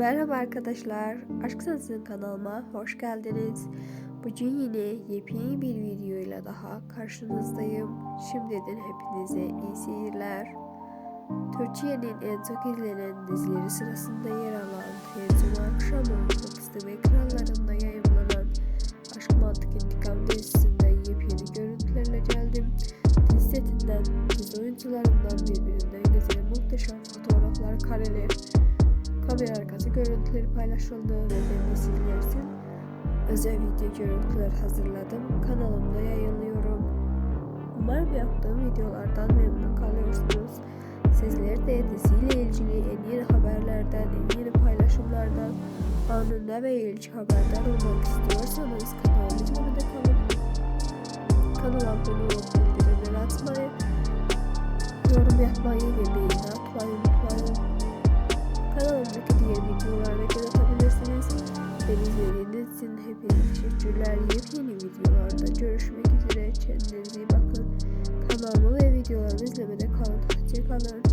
Merhaba arkadaşlar, Aşk Sensin kanalıma hoş geldiniz. Bugün yine yepyeni bir video ile daha karşınızdayım. Şimdiden hepinize iyi seyirler. Türkiye'nin en çok izlenen dizileri sırasında yer alan her cuma akşamı Fox TV ekranlarında yayınlanan Aşk Mantık İntikam dizisinde yepyeni görüntülerle geldim. Dizi setinden, dizi oyuncularından birbirinden güzel muhteşem fotoğraflar, kareler, kamera arkası görüntüleri paylaşıldı ve ben de sizler özel video görüntüler hazırladım. Kanalımda yayınlıyorum. Umarım yaptığım videolardan memnun kalıyorsunuz. Sizler de diziyle ilgili en yeni haberlerden, en yeni paylaşımlardan anında ve ilk haberdar olmak istiyorsanız kanalımı izlemede kalın. Kanala abone olup bildirimleri atmayı, yorum yapmayı ve beğeni atmayı unutmayın. İçin hepinize teşekkürler. Yepyeni videolarda görüşmek üzere. Kendinize iyi bakın. Kanalımı ve videolarımı izlemede kalın. Hoşçakalın.